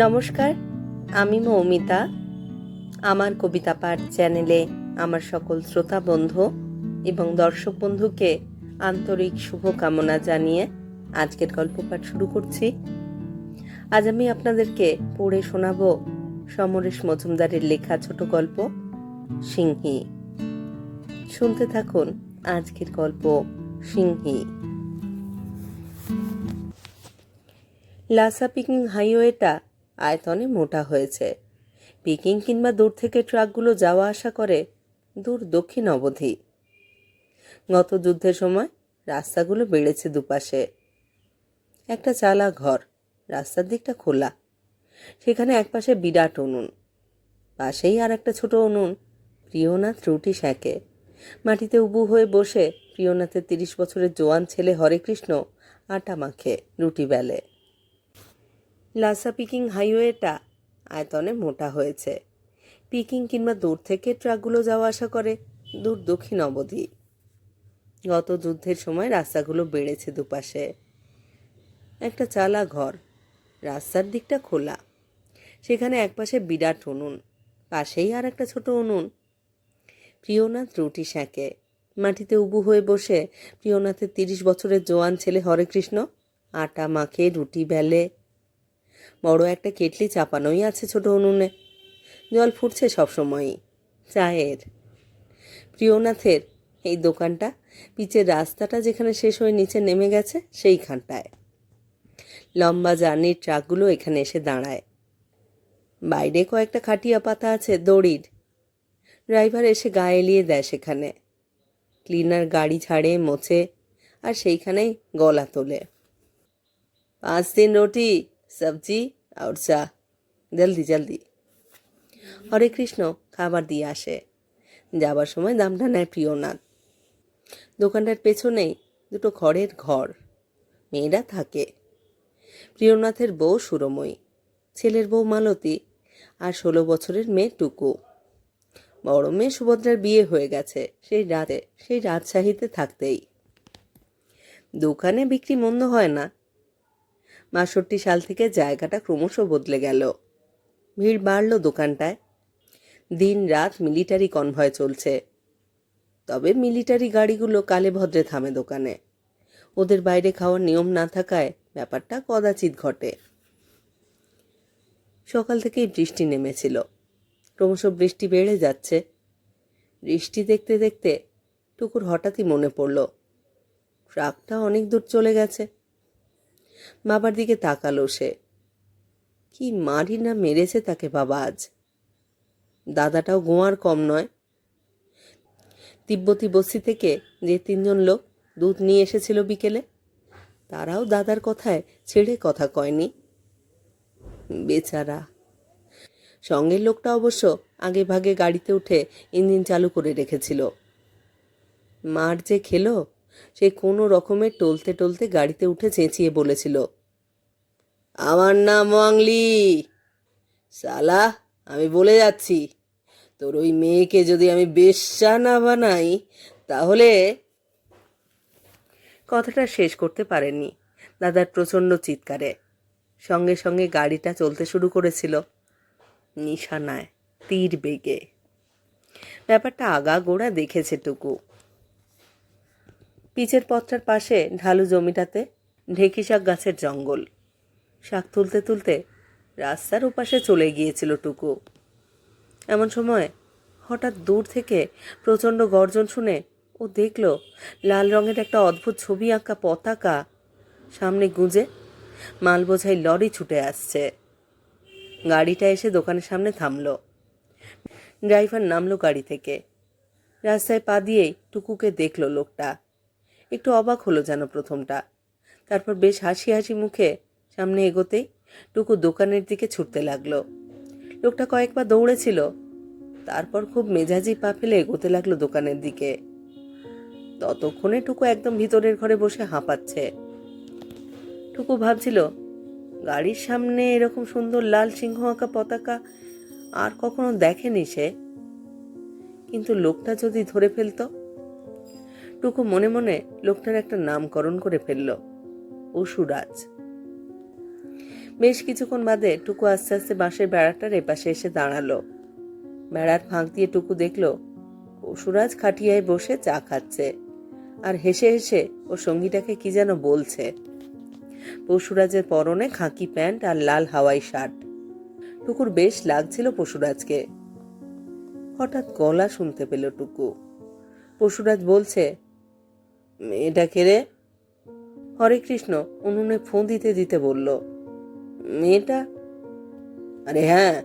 নমস্কার, আমি মৌমিতা। আমার কবিতা পাঠ চ্যানেলে আমার সকল শ্রোতা বন্ধু এবং দর্শক বন্ধুকে আন্তরিক শুভকামনা জানিয়ে আজকের গল্প পাঠ শুরু করছি। আজ আমি আপনাদেরকে পড়ে শোনাব সমরেশ মজুমদারের লেখা ছোট গল্প, সিংহী। শুনতে থাকুন আজকের গল্প, সিংহী। লাসা পিকিং হাইওয়েটা আয়তনে মোটা হয়েছে। পিকিং কিংবা দূর থেকে ট্রাকগুলো যাওয়া আসা করে দূর দক্ষিণ অবধি। গত যুদ্ধের সময় রাস্তাগুলো বেড়েছে দুপাশে। একটা চালা ঘর, রাস্তার দিকটা খোলা। সেখানে একপাশে বিরাট উনুন, পাশেই আর একটা ছোট উনুন, প্রিয়নাথ রুটি শ্যাঁকে মাটিতে উবু হয়ে বসে প্রিয়নাথের তিরিশ বছরের জোয়ান ছেলে হরেকৃষ্ণ আটা মাখে রুটি বেলে। লাসা পিকিং হাইওয়েটা আয়তনে মোটা হয়েছে। পিকিং কিংবা দূর থেকে ট্রাকগুলো যাওয়া আসা করে দূর দক্ষিণ অবধি। গত যুদ্ধের সময় রাস্তাগুলো বেড়েছে দুপাশে। একটা চালা ঘর, রাস্তার দিকটা খোলা। সেখানে একপাশে বিরাট উনুন, পাশেই আর একটা ছোট উনুন। প্রিয়নাথ রুটি শ্যাঁকে মাটিতে উবু হয়ে বসে। প্রিয়নাথের তিরিশ বছরের জোয়ান ছেলে হরেকৃষ্ণ, আটা মাখে, রুটি বেলে। বড় একটা কেটলি চাপানোই আছে ছোট উনুনে। জল ফুটছে সবসময়ই চায়ের। প্রিয়নাথের এই দোকানটা, পিচের রাস্তাটা যেখানে শেষ হয়ে নিচে নেমে গেছে, সেইখানটায়। লম্বা জার্নির ট্রাকগুলো এখানে এসে দাঁড়ায়। বাইরে কয়েকটা খাটিয়া পাতা আছে, দড়ির। ড্রাইভার এসে গায়ে এলিয়ে দেয় সেখানে। ক্লিনার গাড়ি ছাড়ে, মোছে, আর সেইখানেই গলা তোলে। পাঁচ দিন রুটি সবজি আর চা। জলদি জলদি। হরে কৃষ্ণ, খাবার দিয়ে আসে। যাবার সময় দামটা নেয় প্রিয়নাথ। দোকানটার পেছনেই দুটো খড়ের ঘর। মেয়েরা থাকে। প্রিয়নাথের বউ সুরময়ী, ছেলের বউ মালতী আর ষোলো বছরের মেয়ে টুকু। বড় মেয়ে সুভদ্রার বিয়ে হয়ে গেছে সেই রাতে, সেই রাজশাহীতে থাকতেই। দোকানে বিক্রি মন্দ হয় না। বাষট্টি সাল থেকে জায়গাটা ক্রমশ বদলে গেল। ভিড় বাড়ল দোকানটায়। দিন রাত মিলিটারি কনভয় চলছে। তবে মিলিটারি গাড়িগুলো কালে ভদ্রে থামে দোকানে। ওদের বাইরে খাওয়ার নিয়ম না থাকায় ব্যাপারটা কদাচিৎ ঘটে। সকাল থেকেই বৃষ্টি নেমেছিল। ক্রমশ বৃষ্টি বেড়ে যাচ্ছে। বৃষ্টি দেখতে দেখতে টুকুর হঠাৎই মনে পড়ল, ট্রাকটা অনেক দূর চলে গেছে। বাবার দিকে তাকালো সে। কি মারি না মেরেছে তাকে বাবা আজ? দাদাটাও গোয়ার কম নয়। তিব্বতী বস্তি থেকে যে তিনজন লোক দুধ নিয়ে এসেছিল বিকেলে, তারাও দাদার কথায় ছেড়ে কথা কয়নি। বেচারা। সঙ্গের লোকটা অবশ্য আগে ভাগে গাড়িতে উঠে ইঞ্জিন চালু করে রেখেছিল। মার যে খেলো সে কোনো রকমের টলতে টলতে গাড়িতে উঠে চেঁচিয়ে বলেছিল, আমার নাম ওয়াংলি। সালা, আমি বলে যাচ্ছি, তোর ওই মেয়েকে যদি আমি বেশ্যা না বানাই, তাহলে কথাটা শেষ করতে পারেননি দাদার প্রচণ্ড চিৎকারে। সঙ্গে সঙ্গে গাড়িটা চলতে শুরু করেছিল নিশানায়, তীর বেগে। ব্যাপারটা আগা গোড়া দেখেছে টুকু। পিচের পথটার পাশে ঢালু জমিটাতে ঢেকি শাক গাছের জঙ্গল। শাক তুলতে তুলতে রাস্তার ওপাশে চলে গিয়েছিল টুকু। এমন সময় হঠাৎ দূর থেকে প্রচণ্ড গর্জন শুনে ও দেখল লাল রঙের একটা অদ্ভুত ছবি আঁকা পতাকা সামনে গুঁজে মাল বোঝাই লরি ছুটে আসছে। গাড়িটা এসে দোকানের সামনে থামলো। ড্রাইভার নামলো গাড়ি থেকে। রাস্তায় পা দিয়েই টুকুকে দেখল লোকটা। একটু অবাক হলো যেন প্রথমটা। তারপর বেশ হাসি হাসি মুখে সামনে এগোতেই টুকু দোকানের দিকে ছুটতে লাগল। লোকটা কয়েকবার দৌড়েছিল। তারপর খুব মেজাজি পা ফেলে এগোতে লাগল দোকানের দিকে। ততক্ষণে টুকু একদম ভিতরের ঘরে বসে হাঁপাচ্ছে। টুকু ভাবছিল, গাড়ির সামনে এরকম সুন্দর লাল সিংহ আঁকা পতাকা আর কখনো দেখেনি সে? কিন্তু লোকটা যদি ধরে ফেলতো টুকু মনে মনে লোকটার একটা নামকরণ করে ফেলল, অসুরাজ। বেশ কিছুক্ষণ বাদে টুকু আস্তে আস্তে বাঁশের বেড়াটার এপাশে এসে দাঁড়াল। বেড়ার ফাঁক দিয়ে টুকু দেখল পশুরাজ খাটিয়ায় বসে চা খাচ্ছে। আর হেসে হেসে ও সঙ্গীটাকে কি যেন বলছে। পশুরাজের পরনে খাঁকি প্যান্ট আর লাল হাওয়াই শার্ট। টুকুর বেশ লাগছিল পশুরাজকে। হঠাৎ গলা শুনতে পেল টুকু। পশুরাজ বলছে মেয়েটা কে রে হরে কৃষ্ণ, উনুনে ফোন দিতে দিতে বলল, মেয়েটা? আরে হ্যাঁ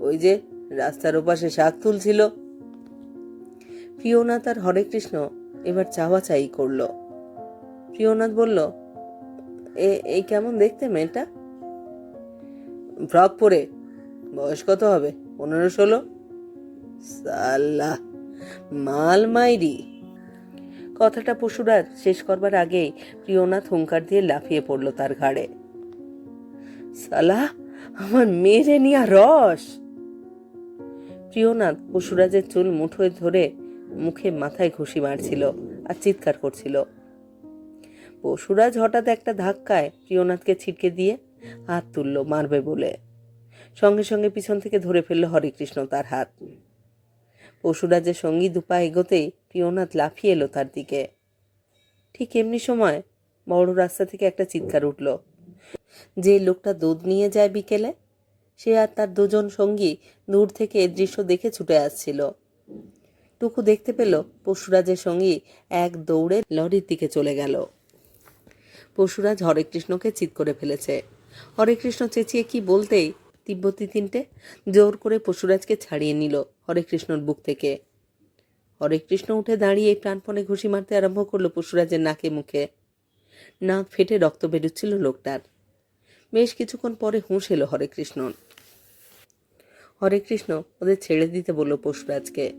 ওই যে রাস্তার ওপাশে শাক তুলছিল। প্রিয়নাথ আর হরে কৃষ্ণ এবার চাওয়া চাই করল। প্রিয়নাথ বলল, এ, এই কেমন দেখতে মেয়েটা? ফ্রক পরে। বয়স কত হবে? পনেরো ষোলো? সাল্লাহ মাল মাইরি কথাটা পশুরাজ শেষ করবার আগেই প্রিয়নাথ হুঙ্কার দিয়ে লাফিয়ে পড়ল তার ঘাড়ে। সালা, আমার মেরে নিয়া রস। প্রিয়নাথ পশুরাজের চুল মুঠোয় ধরে মুখে মাথায় ঘুষি মারছিল আর চিৎকার করছিল। পশুরাজ হঠাৎ একটা ধাক্কায় প্রিয়নাথকে ছিটকে দিয়ে হাত তুলল, মারবে বলে। সঙ্গে সঙ্গে পিছন থেকে ধরে ফেলল হরেকৃষ্ণ তার হাত। পশুরাজের সঙ্গী দুপা এগোতেই প্রিয়নাথ লাফিয়ে এলো তার দিকে। ঠিক এমনি সময় বড় রাস্তা থেকে একটা চিৎকার উঠল। যে লোকটা দুধ নিয়ে যায় বিকেলে, সে আর তার দুজন সঙ্গী দূর থেকে এ দৃশ্য দেখে ছুটে আসছিল। টুকু দেখতে পেল পশুরাজের সঙ্গী এক দৌড়ে লরির দিকে চলে গেল। পশুরাজ হরেকৃষ্ণকে চিৎ করে ফেলেছে। হরেকৃষ্ণ চেঁচিয়ে কি বলতেই তিব্বতী তিনটে জোর করে পশুরাজকে ছাড়িয়ে নিল হরেকৃষ্ণর বুক থেকে। হরেকৃষ্ণ উঠে দাঁড়িয়ে প্রাণপণে ঘুষি মারতে আরম্ভ করল পশুরাজের নাকে মুখে। নাক ফেটে রক্ত বেরোচ্ছিল লোকটার। বেশ কিছুক্ষণ পরে হুঁশ এলো হরেকৃষ্ণর হরেকৃষ্ণ ওদের ছেড়ে দিতে বলল পশুরাজকে।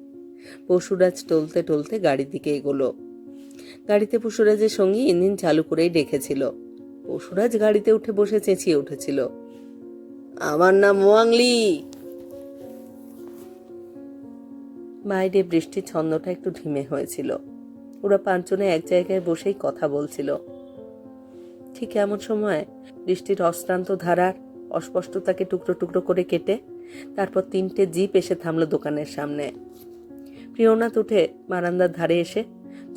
পশুরাজ টলতে টলতে গাড়ির দিকে এগোলো। গাড়িতে পশুরাজের সঙ্গে ইঞ্জিন চালু করেই রেখেছিল পশুরাজ গাড়িতে উঠে বসে চেঁচিয়ে উঠেছিল। আমার নাম মোয়াংলি বাইরে বৃষ্টির ছন্দটা একটু ঢিমে হয়েছিল। ওরা পাঁচজনে এক জায়গায় বসেই কথা বলছিল। ঠিক এমন সময় বৃষ্টির অশ্রান্ত ধারার অস্পষ্টতাকে টুকরো টুকরো করে কেটে তারপর তিনটে জিপ এসে থামলো দোকানের সামনে। প্রিয়নাথ উঠে বারান্দার ধারে এসে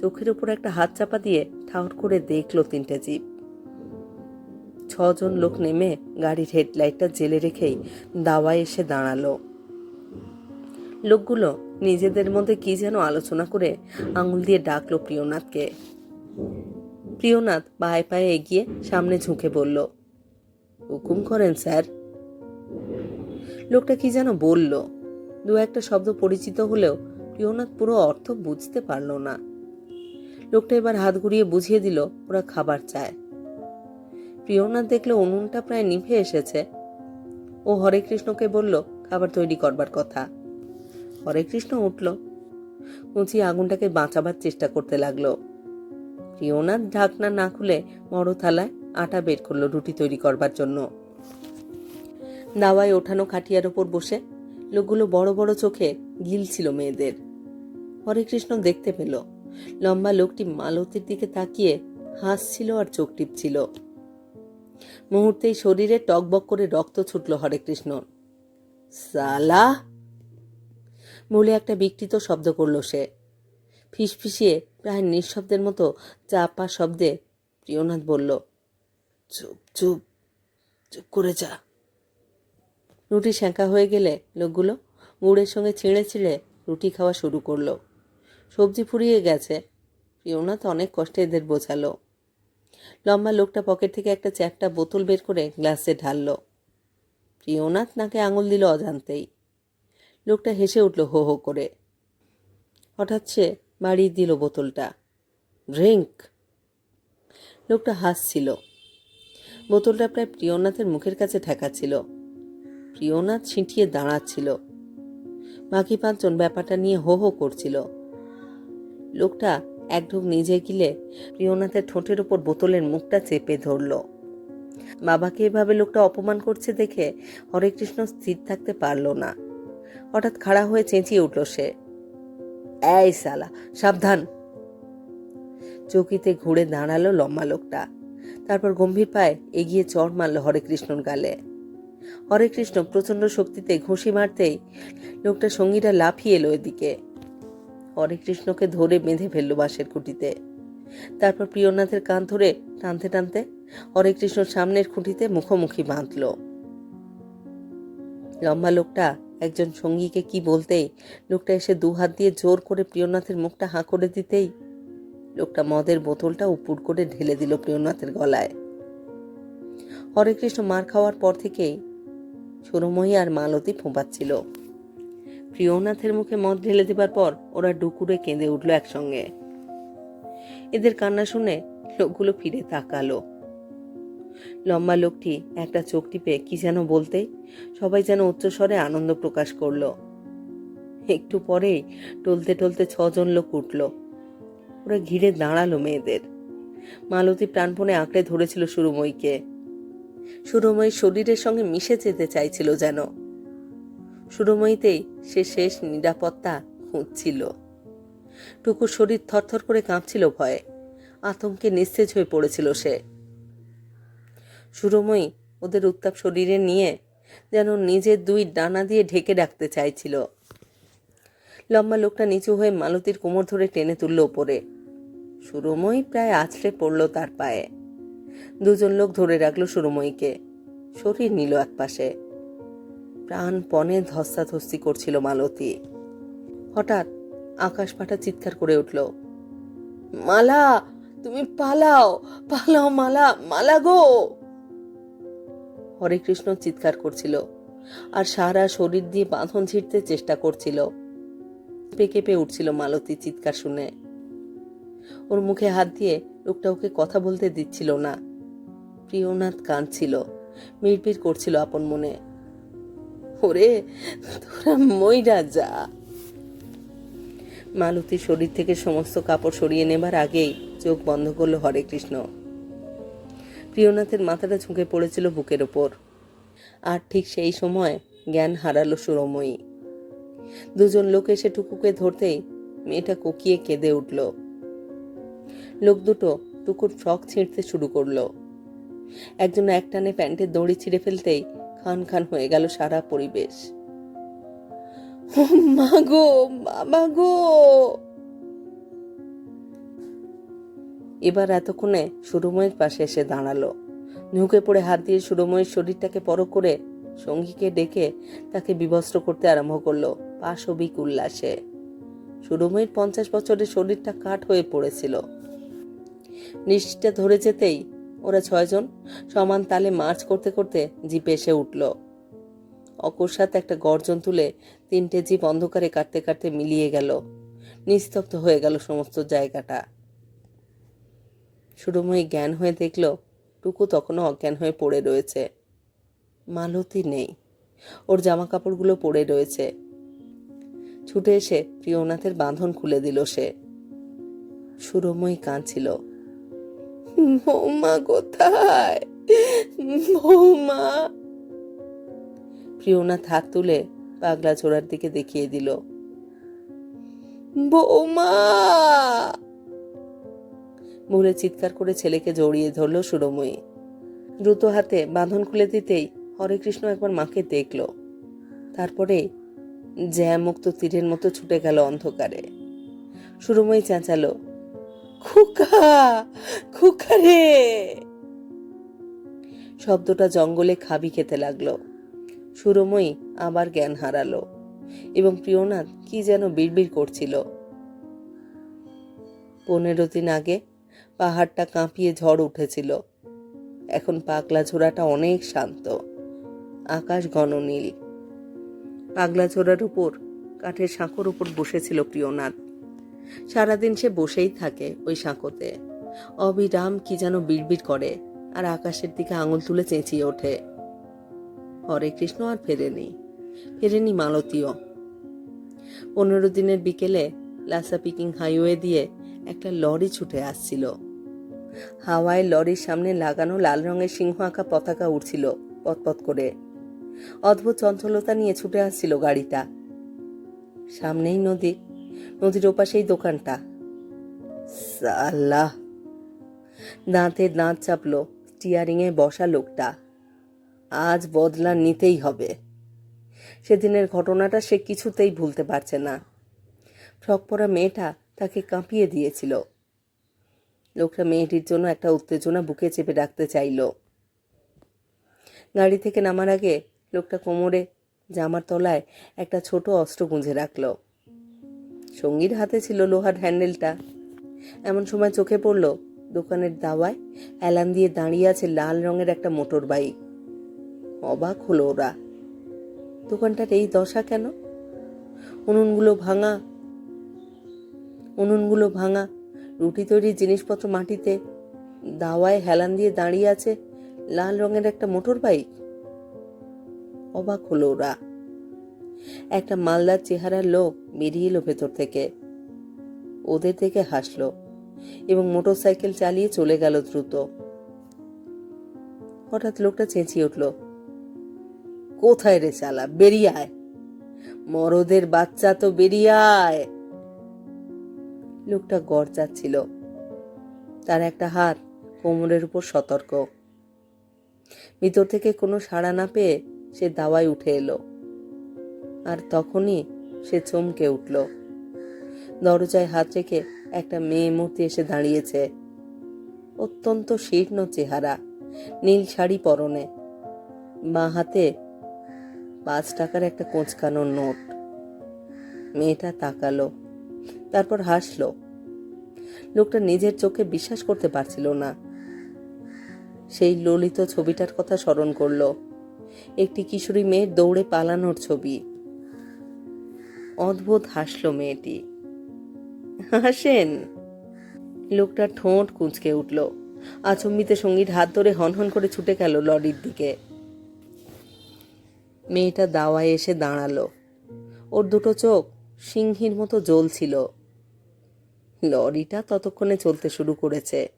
চোখের উপর একটা হাত চাপা দিয়ে ঠাউর করে দেখল তিনটে জিপ। ছজন লোক নেমে গাড়ির হেডলাইটটা জেলে রেখেই দাওয়ায় এসে দাঁড়াল। লোকগুলো নিজেদের মধ্যে কি যেন আলোচনা করে আঙুল দিয়ে ডাকলো প্রিয়নাথকে। প্রিয়নাথ পায়ে পায়ে এগিয়ে সামনে ঝুঁকে বলল, হুকুম করেন, স্যার। লোকটা কি যেন বলল, দু একটা শব্দ পরিচিত হলেও প্রিয়নাথ পুরো অর্থ বুঝতে পারল না। লোকটা এবার হাত ঘুরিয়ে বুঝিয়ে দিল, ওরা খাবার চায়। প্রিয়নাথ দেখল উনুনটা প্রায় নিভে এসেছে। ও হরে কৃষ্ণকে বলল, খাবার তৈরি করবার কথা। হরে কৃষ্ণ উঠল। উঁচি আগুনটাকে বাঁচাবার চেষ্টা করতে লাগল। প্রিয়নাথ ঢাকনা না খুলে বড় থালায় আটা বের করল রুটি তৈরি করবার জন্য। দাওয়ায় ওঠানো খাটিয়ার ওপর বসে লোকগুলো বড় বড় চোখে গিল ছিল মেয়েদের। হরে কৃষ্ণ দেখতে পেল। লম্বা লোকটি মালতির দিকে তাকিয়ে হাসছিল আর চোখ টিপছিল। মুহূর্তেই শরীরে টকবক করে রক্ত ছুটল হরে কৃষ্ণ। সালা! বলে একটা বিকৃত শব্দ করল সে। ফিসফিসিয়ে প্রায় নিঃশব্দের মতো চাপা শব্দে প্রিয়নাথ বলল, চুপ চুপ চুপ করে যা। রুটি সেঁকা হয়ে গেলে লোকগুলো গুড়ের সঙ্গে ছিঁড়ে ছিঁড়ে রুটি খাওয়া শুরু করল। সবজি ফুরিয়ে গেছে। প্রিয়নাথ অনেক কষ্টে এদের বোঝালো। লম্বা লোকটা পকেট থেকে একটা চ্যাপটা বোতল বের করে গ্লাসে ঢাললো। প্রিয়নাথ নাকে আঙুল দিল অজান্তেই। লোকটা হেসে উঠল হো হো করে। হঠাৎ সে বাড়িয়ে দিল বোতলটা। ড্রিঙ্ক লোকটা হাসছিল। বোতলটা প্রায় প্রিয়নাথের মুখের কাছে ঠেকাচ্ছিল প্রিয়নাথ ছিটিয়ে দাঁড়াচ্ছিল। বাকি পাঁচজন ব্যাপারটা নিয়ে হো হো করছিল। লোকটা এক ঢোক নিজে গিলে প্রিয়নাথের ঠোঁটের ওপর বোতলের মুখটা চেপে ধরল। বাবাকে এভাবে লোকটা অপমান করছে দেখে হরেকৃষ্ণ স্থির থাকতে পারল না। হঠাৎ খাড়া হয়ে চেঁচিয়ে উঠল সে। এই সালা সাবধান! চৌকিতে ঘুরে দাঁড়াল লম্বা লোকটা। তারপর গম্ভীর পায়ে এগিয়ে চড় মারল হরে কৃষ্ণর গালে। হরে কৃষ্ণ প্রচণ্ড শক্তিতে ঘুষি মারতেই লোকটা সঙ্গীরা লাফিয়ে এলো এদিকে। হরে কৃষ্ণকে ধরে বেঁধে ফেলল বাঁশের খুঁটিতে। তারপর প্রিয়নাথের কান ধরে টানতে টানতে হরে কৃষ্ণর সামনের খুঁটিতে মুখোমুখি বাঁধল। লম্বা লোকটা একজন সঙ্গীকে কি বলতেই লোকটা এসে দু হাত দিয়ে জোর করে প্রিয়নাথের মুখটা হাঁ করে দিতেই লোকটা মদের বোতলটা উপুর করে ঢেলে দিল প্রিয়নাথের গলায়। হরে কৃষ্ণ মার খাওয়ার পর থেকেই সুরময়ী আর মালতী ফোঁপাচ্ছিল। প্রিয়নাথের মুখে মদ ঢেলে দেবার পর ওরা ডুকুরে কেঁদে উঠল একসঙ্গে। এদের কান্না শুনে লোকগুলো ফিরে তাকালো। লম্বা লোকটি একটা চোখ টিপে কি যেন বলতে, সবাই যেন উচ্চস্বরে আনন্দ প্রকাশ করল। একটু পরেই টলতে টলতে ছজন লোক উঠল। ওরা ঘিরে দাঁড়াল মেয়েদের। মালতী প্রাণপণে আঁকড়ে ধরেছিল সুরময়ীকে। সুরময়ী শরীরের সঙ্গে মিশে যেতে চাইছিল যেন। সুরময়ীতেই সে শেষ নিরাপত্তা খুঁজছিল। টুকুর শরীর থরথর করে কাঁপছিল ভয়ে। আতঙ্কে নিস্তেজ হয়ে পড়েছিল সে। সুরময়ী ওদের উত্তাপ শরীরে নিয়ে যেন নিজের দুই ডানা দিয়ে ঢেকে রাখতে চাইছিল। লম্বা লোকটা নিচু হয়ে মালতীর কোমর ধরে টেনে তুলল ওপরে। সুরময়ী প্রায় আছড়ে পড়ল তার পায়ে। দুজন লোক ধরে রাখল সুরময়ীকে। শরীর নিল একপাশে। প্রাণপণে ধস্তাধস্তি করছিল মালতী। হঠাৎ আকাশ পাটা চিৎকার করে উঠল, মালা, তুমি পালাও পালাও মালা মালা গো! হরে কৃষ্ণ চিৎকার করছিল আর সারা শরীর দিয়ে বাঁধন ছিঁড়তে চেষ্টা করছিল। কেঁপে কেঁপে উঠছিল মালতী চিৎকার শুনে। ওর মুখে হাত দিয়ে লোকটা ওকে কথা বলতে দিচ্ছিল না। প্রিয়নাথ কাঁদছিল মিড়বিড় করছিল আপন মনে। ওরে তোরা মইরা যা। মালতী শরীর থেকে সমস্ত কাপড় সরিয়ে নেবার আগেই চোখ বন্ধ করল হরে কৃষ্ণ। প্রিয়নাথের মাথাটা ঝুঁকে পড়েছিল বুকের ওপর। আর ঠিক সেই সময় জ্ঞান হারালো সুরময়ী। দুজন লোক এসে টুকুকে ধরতেই মেয়েটা কোকিয়ে কেঁদে উঠল। লোক দুটো টুকুর ফ্রক ছিঁড়তে শুরু করল। একজন একটানে প্যান্টের দড়ি ছিঁড়ে ফেলতেই খান খান হয়ে গেল সারা পরিবেশ। ও মা গো। এবার এতক্ষণে সুরময়ের পাশে এসে দাঁড়াল। ঝুঁকে পড়ে হাত দিয়ে সুরময়ের শরীরটাকে পরখ করে সঙ্গীকে ডেকে তাকে বিবস্ত্র করতে আরম্ভ করল পাশবিক উল্লাসে। সুরময়ের পঞ্চাশ বছরের শরীরটা কাঠ হয়ে পড়েছিল। বৃষ্টিটা ধরে যেতেই ওরা ছয়জন সমান তালে মার্চ করতে করতে জিপে এসে উঠল। অকস্মাৎ একটা গর্জন তুলে তিনটে জিপ অন্ধকারে কাটতে কাটতে মিলিয়ে গেল। নিস্তব্ধ হয়ে গেল সমস্ত জায়গাটা। সুরময়ী জ্ঞান হয়ে দেখল, টুকু তখনও অজ্ঞান হয়ে পড়ে রয়েছে। মালতী নেই। ওর জামা কাপড়গুলো পড়ে রয়েছে। ছুটে এসে প্রিয়নাথের বাঁধন খুলে দিল সে। সুরময়ী কাঁদছিল। বৌমা কোথায়? বৌমা। প্রিয়নাথ হাত তুলে পাগলা ছোড়ার দিকে দেখিয়ে দিল। বৌমা। বলে চিৎকার করে ছেলেকে জড়িয়ে ধরল সুরময়ী। দ্রুত হাতে বাঁধন খুলে দিতেই হরে কৃষ্ণ একবার মাকে দেখল। তারপরে জ্যামুক্ত তীরের মতো ছুটে গেল অন্ধকারে। সুরময়ী চেঁচালো খুকা খুকা রে। শব্দটা জঙ্গলে খাবি খেতে লাগল। সুরময়ী আবার জ্ঞান হারালো এবং প্রিয়নাথ কি যেন বিড়বিড় করছিল। পনেরো দিন আগে পাহাড়টা কাঁপিয়ে ঝড় উঠেছিল। এখন পাগলা ঝোড়াটা অনেক শান্ত, আকাশ ঘন নীল। পাগলা ঝোড়ার উপর, কাঠের সাঁকোর উপর বসেছিল প্রিয়নাথ। সারাদিন সে বসেই থাকে ওই সাঁকোতে। অবিরাম কি যেন বিড়বিড় করে আর আকাশের দিকে আঙুল তুলে চেঁচিয়ে ওঠে। হরে কৃষ্ণ আর ফেরেনি। ফেরেনি মালতীয় পনেরো দিনের বিকেলে লাসা পিকিং হাইওয়ে দিয়ে একটা লরি ছুটে আসছিল। হাওয়ায় লরির সামনে লাগানো লাল রঙের সিংহ আঁকা পতাকা উঠছিল পতপত করে। অদ্ভুত চঞ্চলতা নিয়ে ছুটে আসছিল গাড়িটা। সামনেই নদী নদীর ওপাশেই দোকানটা। সাল্লাহ। দাঁতে দাঁত চাপলো স্টিয়ারিংয়ে বসা লোকটা। আজ বদলা নিতেই হবে। সেদিনের ঘটনাটা সে কিছুতেই ভুলতে পারছে না। ফ্রক পরা মেয়েটা তাকে কাঁপিয়ে দিয়েছিল। লোকটা মেয়েটির জন্য একটা উত্তেজনা বুকে চেপে রাখতে চাইল। গাড়ি থেকে নামার আগে লোকটা কোমরে জামার তলায় একটা ছোট অস্ত্র গুঁজে রাখল। সঙ্গীর হাতে ছিল লোহার হ্যান্ডেলটা। এমন সময় চোখে পড়ল দোকানের দাওয়ায় অ্যালান দিয়ে দাঁড়িয়ে আছে লাল রঙের একটা মোটর বাইক। অবাক হলো ওরা। দোকানটার এই দশা কেন? উনুনগুলো ভাঙা। উনুনগুলো ভাঙা। রুটি তৈরির জিনিসপত্র মাটিতে। দাওয়ায় হেলান দিয়ে দাঁড়িয়ে আছে লাল রঙের একটা মোটর বাইক। অবাক হলো ওরা। একটা মালদার চেহারার লোক বেরিয়ে এলো ভেতর থেকে। ওদের থেকে হাসলো এবং মোটর সাইকেল চালিয়ে চলে গেল দ্রুত। হঠাৎ লোকটা চেঁচিয়ে উঠল, কোথায় রে চালা বেরিয়ে আয়। মরদের বাচ্চা তো বেরিয়ে আয়। লোকটা গড় যাচ্ছিল তার একটা হাত কোমরের উপর সতর্ক। ভিতর থেকে কোনো সাড়া না পেয়ে সে দাওয়ায় উঠে এলো। আর তখনই সে চমকে উঠল। দরজায় হাত রেখে একটা মেয়ে মূর্তি এসে দাঁড়িয়েছে। অত্যন্ত শীর্ণ চেহারা, নীল শাড়ি পরনে। বাঁ হাতে পাঁচ টাকার একটা কোঁচকানোর নোট। মেয়েটা তাকালো, তারপর হাসলো। লোকটা নিজের চোখে বিশ্বাস করতে পারছিল না। সেই ললিত ছবিটার কথা স্মরণ করল। একটি কিশোরী মেয়ের দৌড়ে পালানোর ছবি। অদ্ভুত হাসলো মেয়েটি। হাসেন? লোকটা ঠোঁট কুঁচকে উঠল। আচম্বিতে সঙ্গীর হাত ধরে হনহন করে ছুটে গেল লরির দিকে। মেয়েটা দাওয়ায় এসে দাঁড়াল। ওর দুটো চোখ সিংহীর মতো জ্বলছিল। লরিটা ততক্ষণে চলতে শুরু করেছে।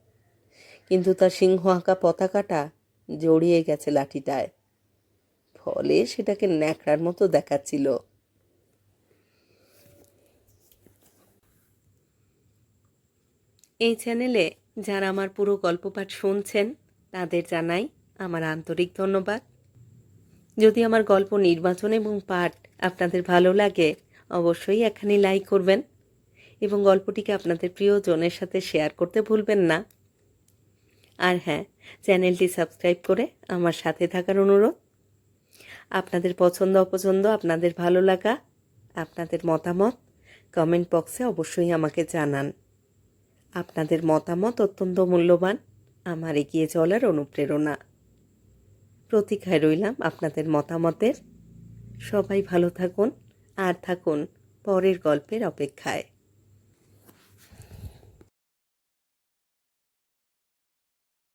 কিন্তু তার সিংহ আঁকা পতাকাটা জড়িয়ে গেছে লাঠিটায়। ফলে সেটাকে ন্যাকড়ার মতো দেখাচ্ছিল। এই চ্যানেলে যারা আমার পুরো গল্পপাঠ শুনছেন, তাদের জানাই আমার আন্তরিক ধন্যবাদ। যদি আমার গল্প নির্বাচন এবং পাঠ আপনাদের ভালো লাগে, অবশ্যই এখানে লাইক করবেন এবং গল্পটিকে আপনাদের প্রিয়জনের সাথে শেয়ার করতে ভুলবেন না। আর হ্যাঁ চ্যানেলটি সাবস্ক্রাইব করে আমার সাথে থাকার অনুরোধ। আপনাদের পছন্দ, অপছন্দ, আপনাদের ভালো লাগা, আপনাদের মতামত কমেন্ট বক্সে অবশ্যই আমাকে জানান। আপনাদের মতামত অত্যন্ত মূল্যবান। আমার এগিয়ে চলার অনুপ্রেরণা। প্রতীক্ষায় রইলাম আপনাদের মতামতের। সবাই ভালো থাকুন, আর থাকুন পরের গল্পের অপেক্ষায়।